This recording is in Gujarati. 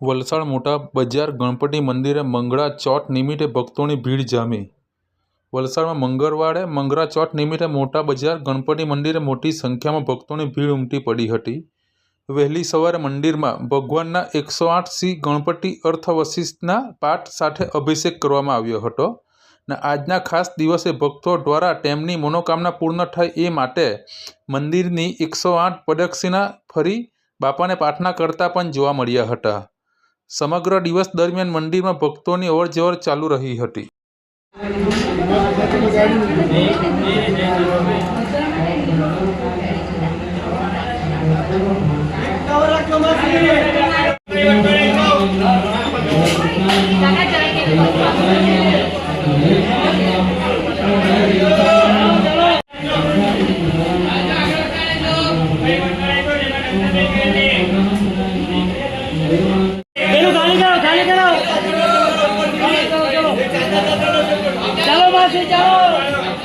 વલસાડ મોટા બજાર ગણપતિ મંદિરે મંગળા ચોથ નિમિત્તે ભક્તોની ભીડ જામી. વલસાડમાં મંગળવારે મંગળા ચોથ નિમિત્તે મોટા બજાર ગણપતિ મંદિરે મોટી સંખ્યામાં ભક્તોની ભીડ ઉમટી પડી હતી. વહેલી સવારે મંદિરમાં ભગવાનના એકસો આઠ શ્રી ગણપતિ અર્થવશિષ્ઠના પાઠ સાથે અભિષેક કરવામાં આવ્યો હતો ને આજના ખાસ દિવસે ભક્તો દ્વારા તેમની મનોકામના પૂર્ણ થાય એ માટે મંદિરની એકસો આઠ પ્રદક્ષિણા ફરી બાપાને પ્રાર્થના કરતા પણ જોવા મળ્યા હતા. સમગ્ર દિવસ દરમિયાન મંદિરમાં ભક્તોની અવરજવર ચાલુ રહી હતી 睡觉喽。